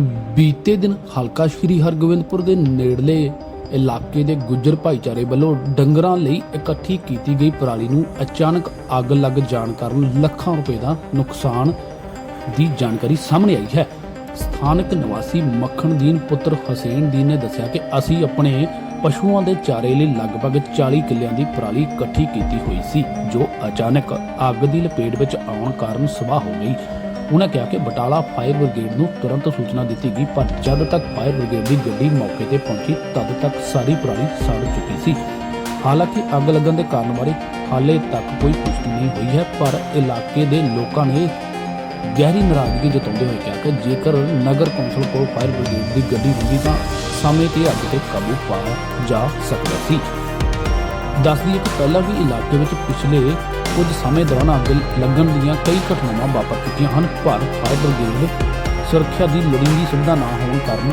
ਬੀਤੇ ਦਿਨ ਹਲਕਾ ਸ਼੍ਰੀ ਹਰਗੋਬਿੰਦਪੁਰ ਦੇ ਨੇੜਲੇ ਇਲਾਕੇ ਦੇ ਗੁੱਜਰ ਭਾਈਚਾਰੇ ਵੱਲੋਂ ਡੰਗਰਾਂ ਲਈ ਇਕੱਠੀ ਕੀਤੀ ਗਈ ਪਰਾਲੀ ਨੂੰ ਅਚਾਨਕ ਅੱਗ ਲੱਗ ਜਾਣ ਕਾਰਨ ਲੱਖਾਂ ਰੁਪਏ ਦਾ ਨੁਕਸਾਨ ਦੀ ਜਾਣਕਾਰੀ ਸਾਹਮਣੇ ਆਈ ਹੈ। ਸਥਾਨਕ ਨਿਵਾਸੀ ਮੱਖਣਦੀਨ ਪੁੱਤਰ ਹਸੇਨ ਦੀਨ ਨੇ ਦੱਸਿਆ ਕਿ ਅਸੀਂ ਆਪਣੇ ਪਸ਼ੂਆਂ ਦੇ ਚਾਰੇ ਲਈ ਲਗਭਗ 40 ਕਿੱਲਿਆਂ ਦੀ ਪਰਾਲੀ ਇਕੱਠੀ ਕੀਤੀ ਹੋਈ ਸੀ, ਜੋ ਅਚਾਨਕ ਅੱਗ ਦੀ ਲਪੇਟ ਵਿੱਚ ਆਉਣ ਕਾਰਨ ਸਵਾਹ ਹੋ ਗਈ। ਉਹਨਾਂ ਕਿਹਾ ਕਿ ਬਟਾਲਾ ਫਾਇਰ ਬ੍ਰਿਗੇਡ ਨੂੰ ਤੁਰੰਤ ਸੂਚਨਾ ਦਿੱਤੀ ਗਈ, ਪਰ ਜਦ ਤੱਕ ਫਾਇਰ ਬ੍ਰਿਗੇਡ ਦੀ ਗੱਡੀ ਮੌਕੇ ਤੇ ਪਹੁੰਚੀ, ਤਦ ਤੱਕ ਸਾਰੀ ਪਰਾਲੀ ਸੜ ਚੁੱਕੀ ਸੀ। ਹਾਲਾਂਕਿ ਅੱਗ ਲੱਗਣ ਦੇ ਕਾਰਨ ਬਾਰੇ ਹਾਲੇ ਤੱਕ ਕੋਈ ਪੁਸ਼ਟੀ ਨਹੀਂ ਹੋਈ ਹੈ, ਪਰ ਇਲਾਕੇ ਦੇ ਲੋਕਾਂ ਨੇ ਗਹਿਰੀ ਨਾਰਾਜ਼ਗੀ ਜਤਾਉਂਦੇ ਹੋਏ ਕਿਹਾ ਕਿ ਜੇਕਰ ਨਗਰ ਕੌਂਸਲ ਕੋਲ ਫਾਇਰ ਬ੍ਰਿਗੇਡ ਦੀ ਗੱਡੀ ਹੁੰਦੀ ਤਾਂ ਸਮੇਂ ਤੇ ਅੱਗ ਤੇ ਕਾਬੂ ਪਾਇਆ ਜਾ ਸਕਦਾ ਸੀ। ਦੱਸਦੀ ਹੈ ਕਿ ਪਹਿਲਾਂ ਵੀ ਇਲਾਕੇ ਵਿੱਚ ਪਿਛਲੇ ਕੁਝ ਸਮੇਂ ਦੌਰਾਨ ਅੱਗ ਲੱਗਣ ਦੀਆਂ ਕਈ ਘਟਨਾਵਾਂ ਵਾਪਰ ਚੁੱਕੀਆਂ ਹਨ। ਪਰ ਫਾਇਰ ਬ੍ਰਿਗੇਡ ਸੁਰੱਖਿਆ ਦੀ ਲੋੜੀਂਦੀ ਸੁਵਿਧਾ ਨਾ ਹੋਣ ਕਾਰਨ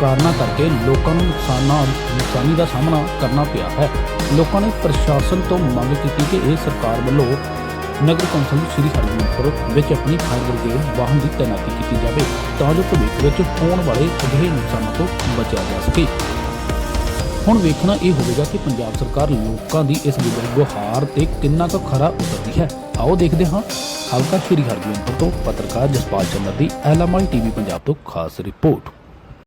ਕਾਰਨਾਂ ਕਰਕੇ ਲੋਕਾਂ ਨੂੰ ਨੁਕਸਾਨਾਂ ਨੁਕਸਾਨੀ ਦਾ ਸਾਹਮਣਾ ਕਰਨਾ ਪਿਆ ਹੈ। ਲੋਕਾਂ ਨੇ ਪ੍ਰਸ਼ਾਸਨ ਤੋਂ ਮੰਗ ਕੀਤੀ ਕਿ ਇਹ ਸਰਕਾਰ ਵੱਲੋਂ ਨਗਰ ਕੌਂਸਲ ਸ੍ਰੀ ਹਰਗੋਬਿੰਦਪੁਰ ਵਿੱਚ ਆਪਣੀ ਫਾਇਰ ਬ੍ਰਿਗੇਡ ਵਾਹਨ ਦੀ ਤੈਨਾਤੀ ਕੀਤੀ ਜਾਵੇ, ਤਾਂ ਜੋ ਭਵਿੱਖ ਵਿੱਚ ਹੋਣ ਵਾਲੇ ਅਜਿਹੇ ਨੁਕਸਾਨਾਂ ਤੋਂ ਬਚਿਆ ਜਾ ਸਕੇ। ਹੁਣ ਵੇਖਣਾ ਇਹ ਹੋਵੇਗਾ ਕਿ ਪੰਜਾਬ ਸਰਕਾਰ ਲੋਕਾਂ ਦੀ ਇਸ ਗੁਹਾਰ ਤੇ ਕਿੰਨਾ ਕੁ ਖਰਾ ਉਤਰਦੀ ਹੈ। ਆਓ ਦੇਖਦੇ ਹਾਂ। ਹਲਕਾ ਸ਼੍ਰੀ ਹਰਗੋਬਿੰਦਪੁਰ ਤੋਂ ਪੱਤਰਕਾਰ ਜਸਪਾਲ ਚੰਦਰ ਦੀ ਐਲਐਮਆਈ ਟੀਵੀ ਪੰਜਾਬ ਤੋਂ ਖਾਸ ਰਿਪੋਰਟ।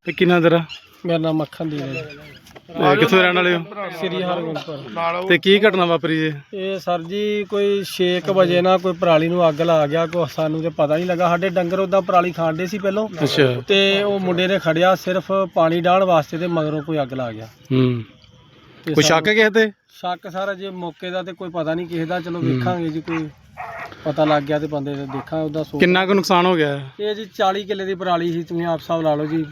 ਤੇ ਕਿੰਨਾ ਤੇਰਾ ਮੇਰਾ ਨਾਮ ਮੱਖਣ ਦੀ ਹੈ ਤੇ ਕਿੱਥੋਂ ਦੇ ਰਹਿਣ ਵਾਲੇ ਹੋ? ਸ੍ਰੀ ਹਰਗੋਬਿੰਦਪੁਰ ਤੇ ਕੀ ਘਟਨਾ ਵਾਪਰੀ ਜੇ? ਇਹ ਸਰ ਜੀ ਕੋਈ 6 ਵਜੇ ਨਾ ਕੋਈ ਪਰਾਲੀ ਨੂੰ ਅੱਗ ਲਾ ਗਿਆ ਕੋ ਸਾਨੂੰ ਤੇ ਪਤਾ ਨਹੀਂ ਲੱਗਾ। ਸਾਡੇ ਡੰਗਰ ਉਦਾਂ ਪਰਾਲੀ ਖਾਂਦੇ ਸੀ ਪਹਿਲੋਂ। ਅੱਛਾ। ਤੇ ਉਹ ਮੁੰਡੇ ਨੇ ਖੜਿਆ ਸਿਰਫ ਪਾਣੀ ਡਾਹਣ ਵਾਸਤੇ ਤੇ ਮਗਰੋਂ ਕੋਈ ਅੱਗ ਲਾ ਗਿਆ। ਹੂੰ। ਤੇ ਕੋਈ ਸ਼ੱਕ ਹੈ ਕਿਸੇ ਤੇ? ਸ਼ੱਕ ਸਾਰਾ ਜੇ ਮੌਕੇ ਦਾ ਤੇ ਕੋਈ ਪਤਾ ਨਹੀਂ ਕਿਸੇ ਦਾ। ਚਲੋ ਵੇਖਾਂਗੇ ਜੀ ਕੋਈ ਪਤਾ ਲੱਗ ਗਿਆ ਤੇ ਬੰਦੇ ਦਾ ਦੇਖਾਂ ਉਹਦਾ ਸੋ ਕਿੰਨਾ ਕੁ ਨੁਕਸਾਨ ਹੋ ਗਿਆ? ਇਹ ਜੀ 40 ਕਿੱਲੇ ਦੀ ਪਰਾਲੀ ਸੀ ਤੁਸੀਂ ਆਪ ਹਿਸਾਬ ਲਾ ਲਓ ਜੀ।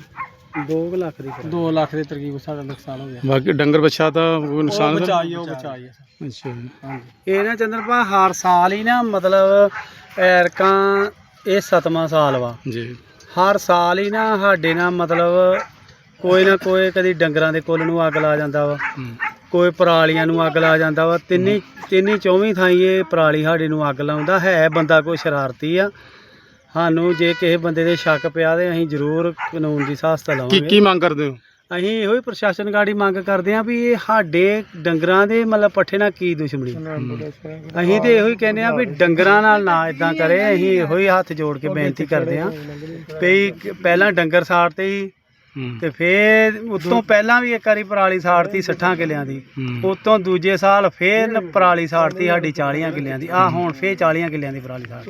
2 ਲੱਖ ਦੀ 2 ਲੱਖ ਦੇ ਤਰਕੀਬ ਸਾਡਾ ਨੁਕਸਾਨ ਹੋ ਗਿਆ। ਬਾਕੀ ਡੰਗਰ ਬੱਛਾ ਤਾਂ ਕੋਈ ਉਹ ਨੁਕਸਾਨ ਤਾਂ- ਬਚਾਈ ਉਹ ਬਚਾਈ ਸਰ। ਅੱਛਾ ਹਾਂਜੀ। ਇਹ ਨਾ ਚੰਦਰਪਾ ਹਰ ਸਾਲ ਹੀ ਨਾ ਮਤਲਬ ਐਰਕਾਂ ਇਹ ਸਤਵਾਂ ਸਾਲ ਵਾ। ਜੀ। ਹਰ ਸਾਲ ਹੀ ਨਾ ਸਾਡੇ ਨਾਲ ਮਤਲਬ ਕੋਈ ਨਾ ਕੋਈ ਕਦੀ ਡੰਗਰਾਂ ਦੇ ਕੁੱਲ ਨੂੰ ਅੱਗ ਲਾ ਜਾਂਦਾ ਵਾ। ਹੂੰ। ਕੋਈ ਪਰਾਲੀਆਂ ਨੂੰ ਅੱਗ ਲਾ ਜਾਂਦਾ ਵਾ। ਤਿੰਨੀ ਤਿੰਨੀ ਚੌਵੀਂ ਥਾਈਂ ਇਹ ਪਰਾਲੀ ਸਾਡੇ ਨੂੰ ਅੱਗ ਲਾਉਂਦਾ ਹੈ ਬੰਦਾ ਕੋਈ ਸ਼ਰਾਰਤੀ ਆ। ਸਾਨੂੰ ਜੇ ਕਿਸੇ ਬੰਦੇ ਦੇ ਸ਼ੱਕ ਪਿਆ ਤੇ ਅਸੀਂ ਜ਼ਰੂਰ ਕਾਨੂੰਨ ਦੀ ਸਹਾਇਤਾ ਕੀ ਲਵਾਂਗੇ। ਕੀ ਮੰਗ ਕਰਦੇ ਹੋ? ਅਸੀਂ ਇਹੋ ਹੀ ਪ੍ਰਸ਼ਾਸਨ ਗਾੜੀ ਮੰਗ ਕਰਦੇ ਹਾਂ ਵੀ ਇਹ ਸਾਡੇ ਡੰਗਰਾਂ ਦੇ ਮਤਲਬ ਪੱਠੇ ਨਾਲ ਕੀ ਦੁਸ਼ਮਣੀ? ਅਸੀਂ ਤੇ ਇਹੋ ਹੀ ਕਹਿੰਦੇ ਆ ਵੀ ਡੰਗਰਾਂ ਨਾਲ ਨਾ ਇਦਾਂ ਕਰੇ ਅਸੀਂ ਇਹੋ ਹੀ ਹੱਥ ਜੋੜ ਕੇ ਬੇਨਤੀ ਕਰਦੇ ਹਾਂ ਵੀ ਪਹਿਲਾਂ ਡੰਗਰ ਸਾੜਤੇ ਸੀ ਹੂੰ। ਤੇ ਫੇਰ ਉਤੋਂ ਪਹਿਲਾਂ ਵੀ ਇੱਕ ਵਾਰੀ ਪਰਾਲੀ ਸਾੜਤੀ 60 ਕਿੱਲਿਆਂ ਦੀ ਹੂੰ। ਉਤੋਂ ਦੂਜੇ ਸਾਲ ਫੇਰ ਪਰਾਲੀ ਸਾੜਤੀ ਸਾਡੀ 40 ਕਿੱਲਿਆਂ ਦੀ ਆ ਹੁਣ ਫੇਰ 40 ਕਿੱਲਿਆਂ ਦੀ ਪਰਾਲੀ ਸਾੜ